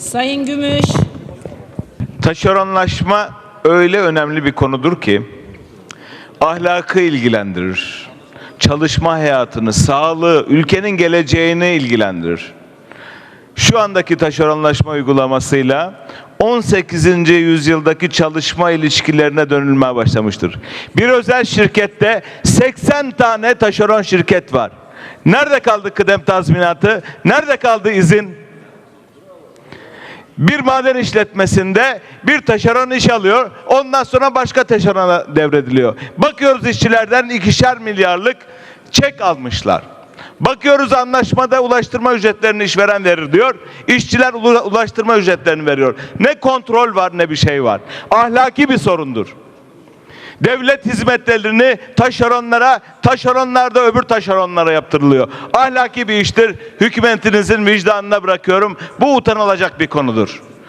Sayın Gümüş. Taşeronlaşma öyle önemli bir konudur ki ahlakı ilgilendirir. Çalışma hayatını, sağlığı, ülkenin geleceğini ilgilendirir. Şu andaki taşeronlaşma uygulamasıyla 18. yüzyıldaki çalışma ilişkilerine dönülmeye başlamıştır. Bir özel şirkette 80 tane taşeron şirket var. Nerede kaldı kıdem tazminatı? Nerede kaldı izin? Bir maden işletmesinde bir taşeron iş alıyor. Ondan sonra başka taşerona devrediliyor. Bakıyoruz işçilerden ikişer milyarlık çek almışlar. Bakıyoruz anlaşmada ulaştırma ücretlerini işveren verir diyor. İşçiler ula- ulaştırma ücretlerini veriyor. Ne kontrol var ne bir şey var. Ahlaki bir sorundur. Devlet hizmetlerini taşeronlara, taşeronlar da öbür taşeronlara yaptırılıyor. Ahlaki bir iştir. Hükümetinizin vicdanına bırakıyorum. Bu utanılacak bir konudur.